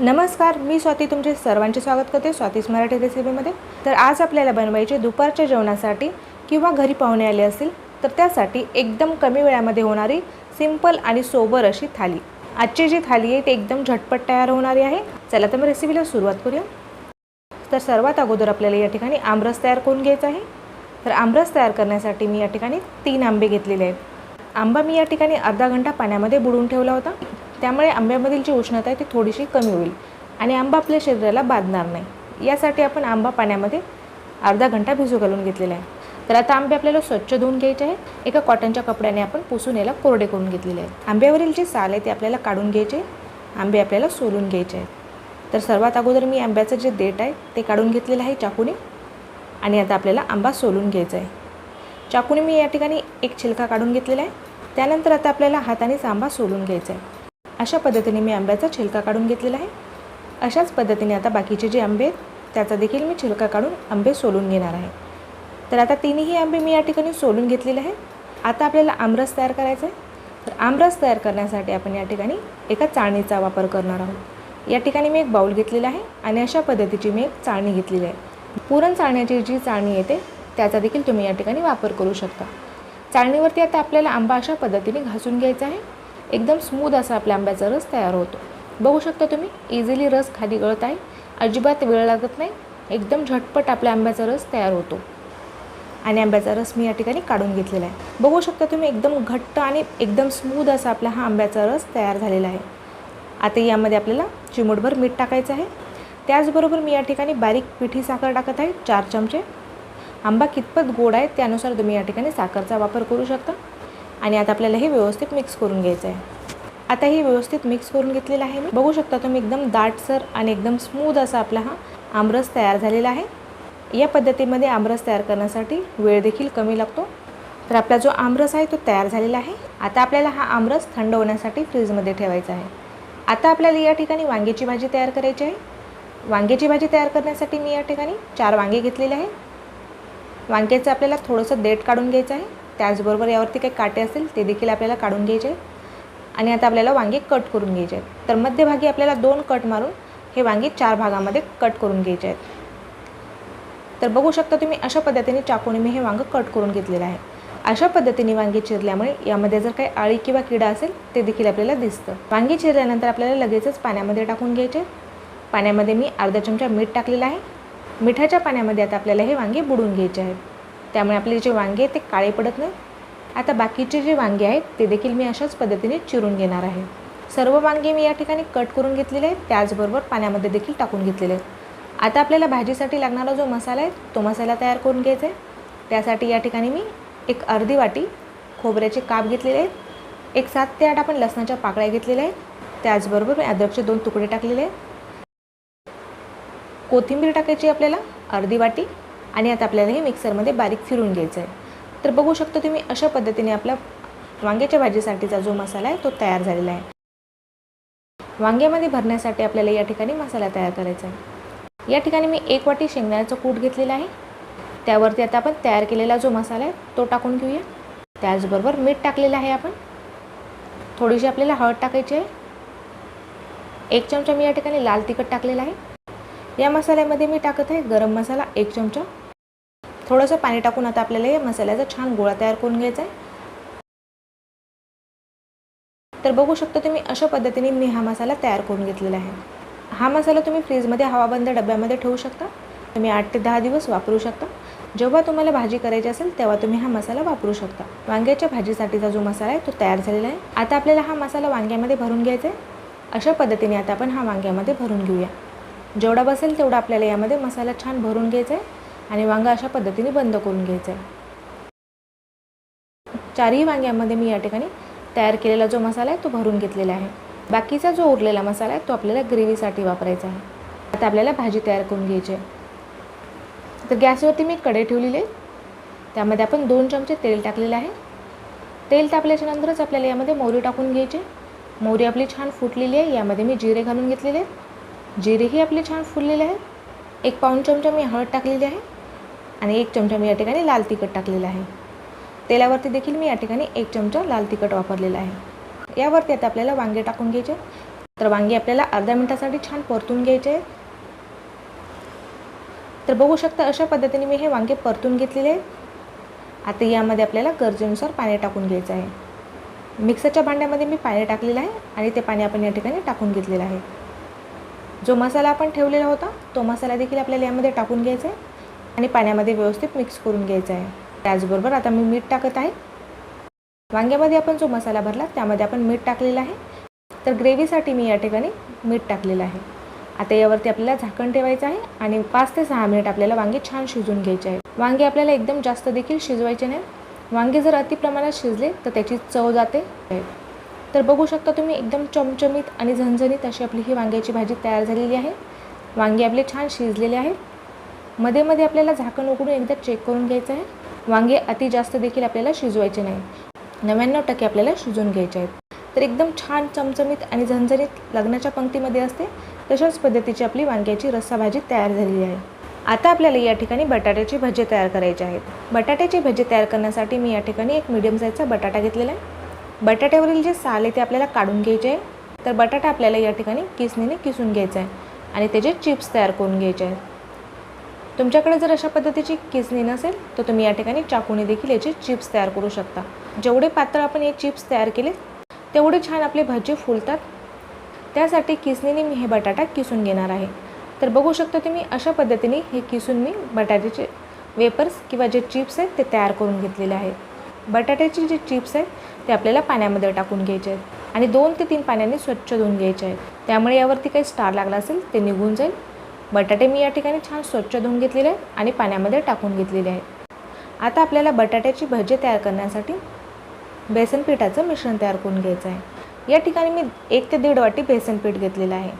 नमस्कार मी स्वाती तुमचे सर्वांचे स्वागत करते स्वातीस मराठी रेसिपीमध्ये. तर आज आपल्याला बनवायचे दुपारच्या जेवणासाठी किंवा घरी पाहुणे आले असतील तर त्यासाठी एकदम कमी वेळामध्ये होणारी सिंपल आणि सोबर अशी थाली. आजची जी थाली आहे ती एकदम झटपट तयार होणारी आहे. चला तर मग रेसिपीला सुरुवात करूया. तर सर्वात अगोदर आपल्याला या ठिकाणी आमरस तयार करून घ्यायचा आहे. तर आमरस तयार करण्यासाठी मी या ठिकाणी तीन आंबे घेतलेले आहेत. आंबा मी या ठिकाणी अर्धा घंटा पाण्यामध्ये बुडवून ठेवला होता. त्यामुळे आंब्यामधील जी उष्णता आहे ती थोडीशी कमी होईल आणि आंबा आपल्या शरीराला बाधणार नाही. यासाठी आपण आंबा पाण्यामध्ये अर्धा घंटा भिजू घालून घेतलेला आहे. तर आता आंबे आपल्याला स्वच्छ धुवून घ्यायचे आहेत. एका कॉटनच्या कपड्याने आपण पुसून याला कोरडे करून घेतलेले आहेत. आंब्यावरील जे साल आहे ते आपल्याला काढून घ्यायचे. आंबे आपल्याला सोलून घ्यायचे आहेत. तर सर्वात अगोदर मी आंब्याचं जे देठ आहे ते काढून घेतलेलं आहे चाकूने आणि आता आपल्याला आंबा सोलून घ्यायचा आहे. चाकूने मी या ठिकाणी एक छिलका काढून घेतलेला आहे. त्यानंतर आता आपल्याला हातानेच आंबा सोलून घ्यायचा आहे. अशा पद्धतीने मी आंब्याचा छिलका काढून घेतलेला आहे. अशाच पद्धतीने आता बाकीचे जे आंबे आहेत त्याचा देखील मी छिलका काढून आंबे सोलून घेणार आहे. तर आता तिन्ही आंबे मी या ठिकाणी सोलून घेतलेले आहे आता आपल्याला आमरस तयार करायचा आहे. तर आमरस तयार करण्यासाठी आपण या ठिकाणी एका चाळणीचा वापर करणार आहोत. या ठिकाणी मी एक बाऊल घेतलेला आहे आणि अशा पद्धतीची मी एक चाळणी घेतलेली आहे. पुरण चाळण्याची जी चाळणी येते त्याचा देखील तुम्ही या ठिकाणी वापर करू शकता. चाळणीवरती आता आपल्याला आंबा अशा पद्धतीने घासून घ्यायचा आहे. एकदम स्मूद असा आपल्या आंब्याचा रस तयार होतो. बघू शकता तुम्ही इझिली रस खाली गळत आहे. अजिबात वेळ लागत नाही. एकदम झटपट आपल्या आंब्याचा रस तयार होतो. आणि आंब्याचा रस मी या ठिकाणी काढून घेतलेला आहे. बघू शकता तुम्ही एकदम घट्ट आणि एकदम स्मूद असा आपला हा आंब्याचा रस तयार झालेला आहे. आता यामध्ये आपल्याला चिमूटभर मीठ टाकायचं आहे. त्याचबरोबर मी या ठिकाणी बारीक पिठी साखर टाकत आहे चार चमचे. आंबा कितपत गोड आहे त्यानुसार तुम्ही या ठिकाणी साखरचा वापर करू शकता. आणि आता आपल्याला हे व्यवस्थित मिक्स करून घ्यायचं आहे आता हे व्यवस्थित मिक्स करून घेतलेलं आहे मी. बघू शकता तुम्ही एकदम दाटसर आणि एकदम स्मूद असा आपला हा आमरस तयार झालेला आहे. या पद्धतीमध्ये आमरस तयार करण्यासाठी वेळ देखील कमी लागतो. तर आपला जो आमरस आहे तो तयार झालेला आहे. आता आपल्याला हा आमरस थंड होण्यासाठी फ्रीजमध्ये ठेवायचा आहे. आता आपल्याला या ठिकाणी वांग्याची भाजी तयार करायची आहे. वांग्याची भाजी तयार करण्यासाठी मी या ठिकाणी चार वांगे घेतलेले आहे वांग्याचं आपल्याला थोडंसं देठ काढून घ्यायचं आहे. त्याचबरोबर यावरती काही काटे असतील ते देखील आपल्याला काढून घ्यायचे आणि आता आपल्याला वांगे कट करून घ्यायचे आहेत. तर मध्यभागी आपल्याला दोन कट मारून हे वांगे चार भागामध्ये कट करून घ्यायचे आहेत. तर बघू शकता तुम्ही अशा पद्धतीने चाकूने मी हे वांगं कट करून घेतलेलं आहे. अशा पद्धतीने वांगी चिरल्यामुळे यामध्ये जर काही आळी किंवा किडा असेल ते देखील आपल्याला दिसतं. वांगी चिरल्यानंतर आपल्याला लगेचच पाण्यामध्ये टाकून घ्यायचे पाण्यामध्ये मी अर्धा चमचा मीठ टाकलेलं आहे. मिठाच्या पाण्यामध्ये आता आपल्याला हे वांगे बुडून घ्यायचे आहेत. त्यामुळे आपले जे वांगे आहेत ते काळे पडत नाही आता बाकीचे जे वांगे आहेत ते देखील मी अशाच पद्धतीने चिरून घेणार आहे. सर्व वांगे मी या ठिकाणी कट करून घेतलेले आहेत. त्याचबरोबर पाण्यामध्ये देखील टाकून घेतलेले आहेत. आता आपल्याला भाजीसाठी लागणारा जो मसाला आहे तो मसाला तयार करून घ्यायचा आहे. त्यासाठी या ठिकाणी मी एक अर्धी वाटी खोबऱ्याचे काप घेतलेले आहेत. एक सात ते आठ आपण लसणाच्या पाकळ्या घेतलेल्या आहेत. त्याचबरोबर मी अद्रकचे दोन तुकडे टाकलेले आहेत. कोथिंबीर टाकायची आपल्याला अर्धी वाटी. आणि आता आपल्याला हे मिक्सरमध्ये बारीक फिरून घ्यायचं आहे. तर बघू शकता तुम्ही अशा पद्धतीने आपला वांग्याच्या भाजीसाठीचा जो मसाला आहे तो तयार झालेला आहे. वांग्यामध्ये भरण्यासाठी आपल्याला या ठिकाणी मसाला तयार करायचा आहे. या ठिकाणी मी एक वाटी शेंगदाण्याचं कूट घेतलेला आहे. त्यावरती आता आपण तयार केलेला जो मसाला आहे तो टाकून घेऊया. त्याचबरोबर मीठ टाकलेलं आहे आपण. थोडीशी आपल्याला हळद टाकायची आहे. एक चमचा मी या ठिकाणी लाल तिखट टाकलेला आहे. या मसाल्यामध्ये मी टाकत आहे गरम मसाला एक चमचा. थोडंसं पाणी टाकून आता आपल्याला या मसाल्याचा छान गोळा तयार करून घ्यायचा आहे. तर बघू शकता तुम्ही अशा पद्धतीने मी हा मसाला तयार करून घेतलेला आहे. हा मसाला तुम्ही फ्रीजमध्ये हवाबंद डब्यामध्ये ठेवू शकता. तुम्ही आठ ते दहा दिवस वापरू शकता. जेव्हा तुम्हाला भाजी करायची असेल तेव्हा तुम्ही हा मसाला वापरू शकता. वांग्याच्या भाजीसाठीचा जो मसाला आहे तो तयार झालेला आहे. आता आपल्याला हा मसाला वांग्यामध्ये भरून घ्यायचा आहे. अशा पद्धतीने आता आपण हा वांग्यामध्ये भरून घेऊया. जेवढा बसेल तेवढा आपल्याला यामध्ये मसाला छान भरून घ्यायचा आहे. आणि वांगा अशा पद्धतीने बंद करून घ्यायचा आहे चारही वांग्यामध्ये मी या ठिकाणी तयार केलेला जो मसाला आहे तो भरून घेतलेला आहे. बाकीचा जो उरलेला मसाला आहे तो आपल्याला ग्रेव्हीसाठी वापरायचा आहे. आता आपल्याला भाजी तयार करून घ्यायची आहे. तर गॅसवरती मी कढई ठेवलेली आहे. त्यामध्ये आपण दोन चमचे तेल टाकलेलं आहे. तेल तापल्याच्या नंतरच आपल्याला यामध्ये मोहरी टाकून घ्यायची मोहरी आपली छान फुटलेली आहे. यामध्ये मी जिरे घालून घेतलेले आहेत. जिरेही आपले छान फुललेले आहेत. एक पाऊण चमचा मी हळद टाकलेली आहे. आणि एक चमचा मी या ठिकाणी लाल तिखट टाकलेलं आहे. तेलावरती देखील मी या ठिकाणी एक चमचा लाल तिखट वापरलेला आहे. यावरती आता आपल्याला वांगे टाकून घ्यायचे तर वांगी आपल्याला अर्ध्या मिनटासाठी छान परतून घ्यायचे तर बघू शकता अशा पद्धतीने मी हे वांगे परतून घेतलेले आहे आता यामध्ये आपल्याला गरजेनुसार पाणी टाकून घ्यायचं आहे. मिक्सरच्या भांड्यामध्ये मी पाणी टाकलेलं आहे आणि ते पाणी आपण या ठिकाणी टाकून घेतलेलं आहे. जो मसाला आपण ठेवलेला होता तो मसाला देखील आपल्याला यामध्ये टाकून घ्यायचा आहे. आणि पाण्यामध्ये व्यवस्थित मिक्स करून घ्यायचा आहे. त्याचबरोबर आता मी मीठ टाकत आहे. वांग्यामध्ये आपण जो मसाला भरला त्यामध्ये आपण मीठ टाकलेलं आहे. तर ग्रेव्हीसाठी मी या ठिकाणी मीठ टाकलेलं आहे. आता यावरती आपल्याला झाकण ठेवायचं आहे आणि पाच ते सहा मिनिट आपल्याला वांगे छान शिजून घ्यायचे आहे वांगे आपल्याला एकदम जास्त देखील शिजवायचे नाही. वांगे जर अति प्रमाणात शिजले तर त्याची चव जाते. तर बघू शकता तुम्ही एकदम चमचमीत आणि झणझणीत अशी आपली ही वांग्याची भाजी तयार झालेली आहे. वांगे आपले छान शिजलेले आहेत. मध्ये मध्ये आपल्याला झाकण उघडून एकदा चेक करून घ्यायचं आहे. वांगे अति जास्त देखील आपल्याला शिजवायचे नाही. नव्याण्णव टक्के आपल्याला शिजवून घ्यायचे आहेत. तर एकदम छान चमचमीत आणि झणझणीत लग्नाच्या पंक्तीमध्ये असते तशाच पद्धतीची आपली वांग्याची रस्सा भाजी तयार झालेली आहे. आता आपल्याला या ठिकाणी बटाट्याची भजे तयार करायचे आहेत. बटाट्याची भजे तयार करण्यासाठी मी या ठिकाणी एक मिडियम साईजचा बटाटा घेतलेला आहे. बटाट्यावरील जे साल आहे ते आपल्याला काढून घ्यायचे आहे. तर बटाटा आपल्याला या ठिकाणी किसणीने किसून घ्यायचा आहे. आणि त्याचे चिप्स तयार करून घ्यायचे आहेत. तुमच्याकडे जर अशा पद्धतीची किसणी नसेल तर तुम्ही या ठिकाणी चाकूने देखील याचे चिप्स तयार करू शकता. जेवढे पातळ आपण हे चिप्स तयार केले तेवढे छान आपले भाजी फुलतात. त्यासाठी किसणीने मी हे बटाटा किसून घेणार आहे. तर बघू शकता तुम्ही अशा पद्धतीने हे किसून मी बटाट्याचे वेपर्स किंवा जे चिप्स आहेत ते तयार करून घेतलेले आहेत बटाट्याचे जे चिप्स आहेत ते आपल्याला पाण्यामध्ये टाकून घ्यायचे आहेत आणि दोन ते तीन पाण्याने स्वच्छ धुवून घ्यायचे आहेत. त्यामुळे यावरती काही स्टार लागला असेल ते निघून जाईल. बटाटे मी या ठिकाणी छान स्वच्छ धुवून घेतलेले आहेत आणि पाण्यामध्ये टाकून घेतलेले आहेत. आता आपल्याला बटाट्याची भजी तयार करण्यासाठी बेसन पिठाचं मिश्रण तयार करून घ्यायचं आहे. या ठिकाणी मी एक ते दीड वाटी बेसन पीठ घेतलेलं आहे.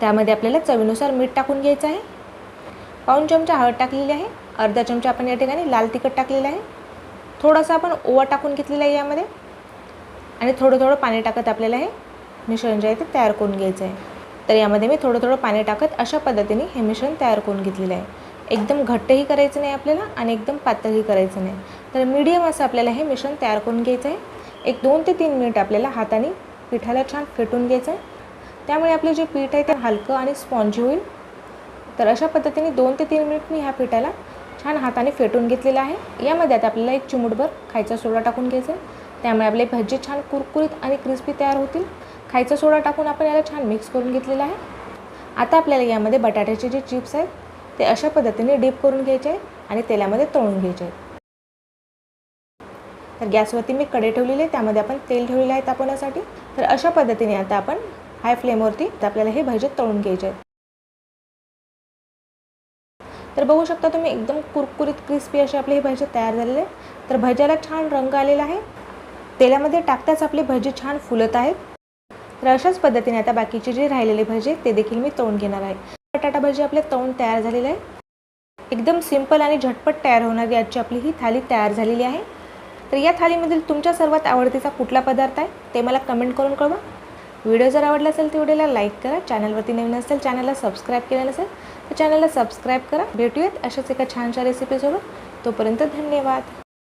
त्यामध्ये आपल्याला चवीनुसार मीठ टाकून घ्यायचं आहे. पाऊन चमचा हळद टाकलेली आहे. अर्धा चमचा आपण या ठिकाणी लाल तिखट टाकलेलं आहे. थोडासा आपण ओवा टाकून घेतलेला आहे यामध्ये. आणि थोडं थोडं पाणी टाकत आपल्याला हे मिश्रण जे आहे ते तयार करून घ्यायचं आहे. तर यामध्ये मी थोडं थोडं पाणी टाकत अशा पद्धतीने हे मिश्रण तयार करून घेतलेलं आहे. एकदम घट्टही करायचं नाही आपल्याला आणि एकदम पातळही करायचं नाही. तर मीडियम असं आपल्याला हे मिश्रण तयार करून घ्यायचं आहे. एक दोन ते तीन मिनिट आपल्याला हाताने पिठाला छान फेटून घ्यायचं आहे. त्यामुळे आपले जे पीठ आहे ते हलकं आणि स्पॉन्जी होईल. तर अशा पद्धतीने दोन ते तीन मिनिट मी ह्या पिठाला छान हाताने फेटून घेतलेलं आहे. यामध्ये आता आपल्याला एक चिमूटभर खायचा सोडा टाकून घ्यायचा आहे. त्यामुळे आपले भजी छान कुरकुरीत आणि क्रिस्पी तयार होतील. खायचा सोडा टाकून आपण याला छान मिक्स करून घेतलेला आहे. आता आपल्याला यामध्ये बटाट्याचे जे चिप्स आहेत ते अशा पद्धतीने डीप करून घ्यायचे आहे आणि तेलामध्ये तळून घ्यायचे आहेत. तर गॅसवरती मी कडे ठेवलेले त्यामध्ये आपण तेल ठेवलेलं आहे तापवण्यासाठी. तर अशा पद्धतीने आता आपण हाय फ्लेमवरती आपल्याला हे भजे तळून घ्यायचे आहेत. तर बघू शकता तुम्ही एकदम कुरकुरीत क्रिस्पी असे आपले हे भजे तयार झालेले तर भज्याला छान रंग आलेला आहे. तेलामध्ये टाकताच आपले भजे छान फुलत आहेत. तर अशाच पद्धतीने आता बाकीचे जे राहिलेले भजे ते देखील मी तळून घेणार आहे. बटाटा भजी आपले तळून तयार झालेले आहे. एकदम सिंपल आणि झटपट तयार होणारी आजची आपली ही थाली तयार झालेली आहे. तर या थालीमधील तुमच्या सर्वात आवडतीचा कुठला पदार्थ आहे ते मला कमेंट करून कळवा. व्हिडिओ जर आवडला असेल तर व्हिडिओला लाईक करा. चॅनलवरती नवीन असेल चॅनलला सबस्क्राईब केलं नसेल तर चॅनलला सबस्क्राईब करा. भेटूयात अशाच एका छानशा रेसिपीसोबत तोपर्यंत धन्यवाद.